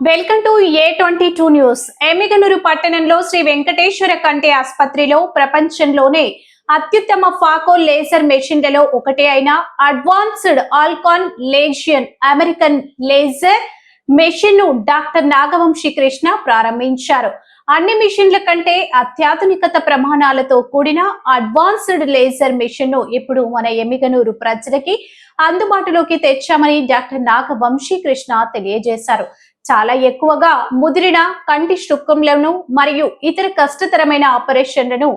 Welcome to A twenty two news. Emmiganur పట్టణంలో శ్రీ వెంకటేశ్వర కంటి ఆసుపత్రిలో ప్రపంచంలోనే అత్యుత్తమ ఫాకో లేజర్ మెషిన్లలో ఒకటి అయిన అడ్వాన్స్డ్ ఆల్కాన్ లేజియన్ అమెరికన్ లేజర్ మెషిన్ను డాక్టర్ నాగవంశీ కృష్ణ ప్రారంభించారు. అన్ని మిషన్ల కంటే అత్యాధునికత ప్రమాణాలతో కూడిన అడ్వాన్స్డ్ లేజర్ మెషిన్ను ఇప్పుడు మన ఎమ్మిగనూరు ప్రజలకి అందుబాటులోకి తెచ్చామని డాక్టర్ నాగవంశీ కృష్ణ తెలియజేశారు. చాలా ఎక్కువగా ముదిరిన కంటి శుక్కంలను మరియు ఇతర కష్టతరమైన ఆపరేషన్లను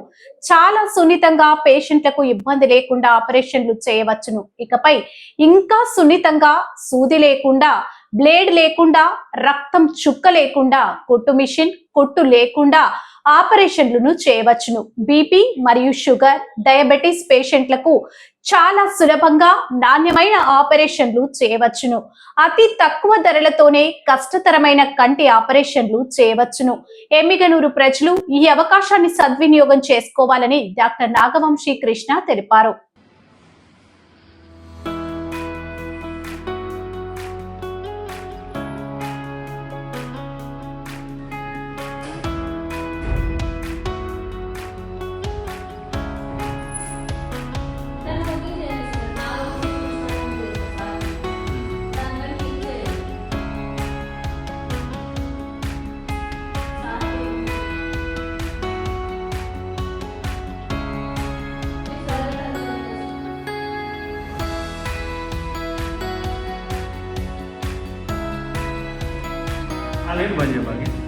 చాలా సున్నితంగా పేషెంట్లకు ఇబ్బంది లేకుండా ఆపరేషన్లు చేయవచ్చును. ఇకపై ఇంకా సున్నితంగా సూది లేకుండా బ్లేడ్ లేకుండా రక్తం చుక్క లేకుండా కొట్టు మిషన్ కొట్టు లేకుండా ఆపరేషన్లను చేయవచ్చును. బీపీ మరియు షుగర్ డయాబెటీస్ పేషెంట్లకు చాలా సులభంగా నాణ్యమైన ఆపరేషన్లు చేయవచ్చును. అతి తక్కువ ధరలతోనే కష్టతరమైన కంటి ఆపరేషన్లు చేయవచ్చును. ఎమ్మిగనూరు ప్రజలు ఈ అవకాశాన్ని సద్వినియోగం చేసుకోవాలని డాక్టర్ నాగవంశీ కృష్ణ తెలిపారు. वेळ म्हणजे मागे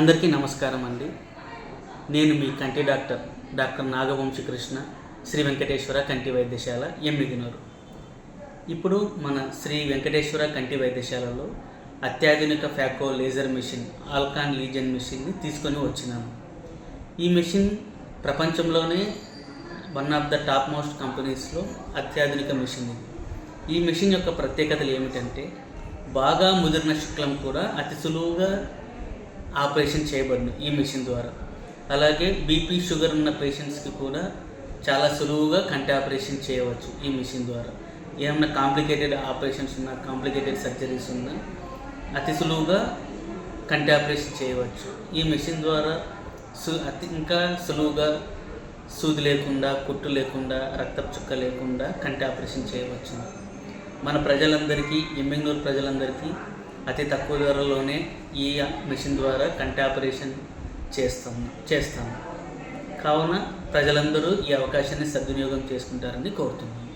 అందరికీ నమస్కారం అండి. నేను మీ కంటి డాక్టర్ డాక్టర్ నాగవంశీ కృష్ణ శ్రీ వెంకటేశ్వర కంటి వైద్యశాల ఎమ్మిగినూరు ఇప్పుడు మన శ్రీ వెంకటేశ్వర కంటి వైద్యశాలలో అత్యాధునిక phaco laser machine Alcon Legion మిషన్ని తీసుకొని వచ్చినాము. ఈ మిషన్ ప్రపంచంలోనే one of the top most కంపెనీస్లో అత్యాధునిక మిషన్ ఇది. ఈ మిషన్ యొక్క ప్రత్యేకతలు ఏమిటంటే బాగా ముదిరిన శుక్లం కూడా అతి సులువుగా ఆపరేషన్ చేయబడును ఈ మిషన్ ద్వారా. అలాగే బీపీ షుగర్ ఉన్న పేషెంట్స్కి కూడా చాలా సులువుగా కంటి ఆపరేషన్ చేయవచ్చు ఈ మిషన్ ద్వారా. ఏమైనా కాంప్లికేటెడ్ ఆపరేషన్స్ ఉన్నా కాంప్లికేటెడ్ సర్జరీస్ ఉన్నా అతి సులువుగా కంటి ఆపరేషన్ చేయవచ్చు. ఈ మిషన్ ద్వారా సు అతి ఇంకా సులువుగా సూది లేకుండా కుట్టు లేకుండా రక్తపు చుక్క లేకుండా కంటి ఆపరేషన్ చేయవచ్చు మన ప్రజలందరికీ ఎమ్మింగూరు ప్రజలందరికీ అతి తక్కువ ధరలోనే ఈ మిషన్ ద్వారా కంటి ఆపరేషన్ చేస్తాము చేస్తాము కావున ప్రజలందరూ ఈ అవకాశాన్ని సద్వినియోగం చేసుకుంటారని కోరుతున్నాను.